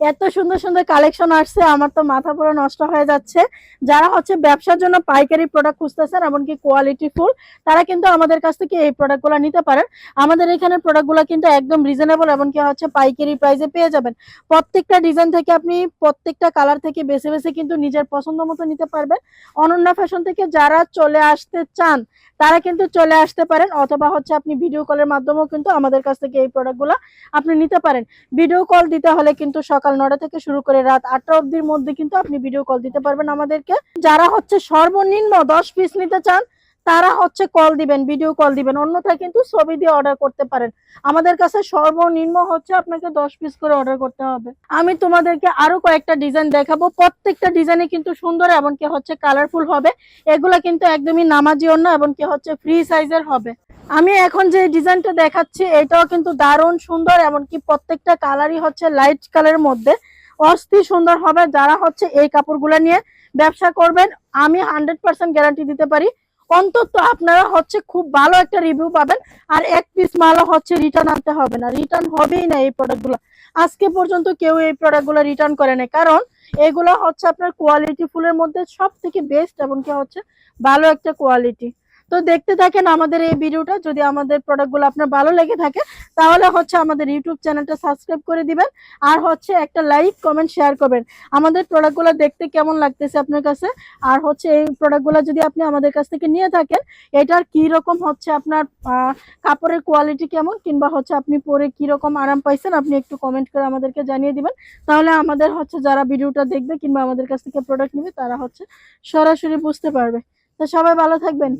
এত সুন্দর সুন্দর কালেকশন আসছে, আমার তো মাথা পুরো নষ্ট হয়ে যাচ্ছে। যারা হচ্ছে ব্যবসার জন্য পাইকারি প্রোডাক্ট খুঁজতেছেন, এমনকি কোয়ালিটি ফুল তারা কিন্তু আমাদের কাছ থেকে এই প্রোডাক্টগুলো নিতে পারেন। আমাদের এখানে প্রোডাক্টগুলো কিন্তু একদম রিজনেবল এমনকি হচ্ছে পাইকারি প্রাইসে পেয়ে যাবেন। প্রত্যেকটা ডিজাইন থেকে আপনি প্রত্যেকটা কালার থেকে বেছে বেছে কিন্তু নিজের পছন্দ মতো নিতে পারবেন। অনন্যা ফ্যাশন থেকে যারা চলে আসতে চান, তারা কিন্তু চলে আসতে পারেন, অথবা হচ্ছে আপনি ভিডিও কলের মাধ্যমেও কিন্তু আমাদের কাছ থেকে এই প্রোডাক্টগুলো আপনি নিতে পারেন। ভিডিও কল দিতে হলে কিন্তু সকাল নটা থেকে শুরু করে রাত আটটা অবধির মধ্যে কিন্তু আপনি ভিডিও কল দিতে পারবেন আমাদেরকে। যারা হচ্ছে সর্বনিম্ন দশ পিস নিতে চান, তারা হচ্ছে কল দিবেন ভিডিও কল দিবেন। অন্যথায় কিন্তু ছবি দিয়ে অর্ডার করতে পারেন। আমাদের কাছে সর্বনিম্ন হচ্ছে আপনাকে দশ পিস করে অর্ডার করতে হবে। আমি তোমাদেরকে আরও কয়েকটা ডিজাইন দেখাবো। প্রত্যেকটা ডিজাইনে কিন্তু সুন্দর, এমনকি হচ্ছে কালারফুল হবে। এগুলা কিন্তু একদমই নামাজি অন্য, এমনকি হচ্ছে ফ্রি সাইজের হবে। আমি এখন যে ডিজাইনটা দেখাচ্ছি, এটাও কিন্তু দারুণ সুন্দর, এমনকি প্রত্যেকটা কালারই হচ্ছে লাইট কালারের মধ্যে। অস্থির সুন্দর হবে যারা হচ্ছে এই কাপড়গুলো নিয়ে ব্যবসা করবেন, আমি হান্ড্রেড পার্সেন্ট গ্যারান্টি দিতে পারি। অন্তত আপনারা হচ্ছে খুব ভালো একটা রিভিউ পাবেন, আর এক পিস মালও হচ্ছে রিটার্ন আনতে হবে না। রিটার্ন হবেই না এই প্রোডাক্টগুলো আজকে পর্যন্ত কেউ এই প্রোডাক্টগুলো রিটার্ন করে না কারণ এগুলো হচ্ছে আপনার কোয়ালিটি ফুলের মধ্যে সব থেকে বেস্ট এমনকি হচ্ছে ভালো একটা কোয়ালিটি তো দেখতে থাকেন আমাদের এই ভিডিওটা। যদি আমাদের প্রোডাক্টগুলো আপনার ভালো লেগে থাকে, তাহলে হচ্ছে আমাদের ইউটিউব চ্যানেলটা সাবস্ক্রাইব করে দিবেন। আর হচ্ছে একটা লাইক কমেন্ট শেয়ার করবেন। আমাদের প্রোডাক্টগুলো দেখতে কেমন লাগতেছে আপনার কাছে? আর হচ্ছে এই প্রোডাক্টগুলো যদি আপনি আমাদের কাছ থেকে নিয়ে থাকেন, এটার কি রকম হচ্ছে আপনার কাপড়ের কোয়ালিটি কেমন? কিংবা হচ্ছে আপনি পরে কি রকম আরাম পাইছেন? আপনি একটু কমেন্ট করে আমাদেরকে জানিয়ে দিবেন। তাহলে আমাদের হচ্ছে যারা ভিডিওটা দেখবে কিংবা আমাদের কাছ থেকে প্রোডাক্ট নেবে, তারা হচ্ছে সরাসরি বুঝতে পারবে। তো সবাই ভালো থাকবেন।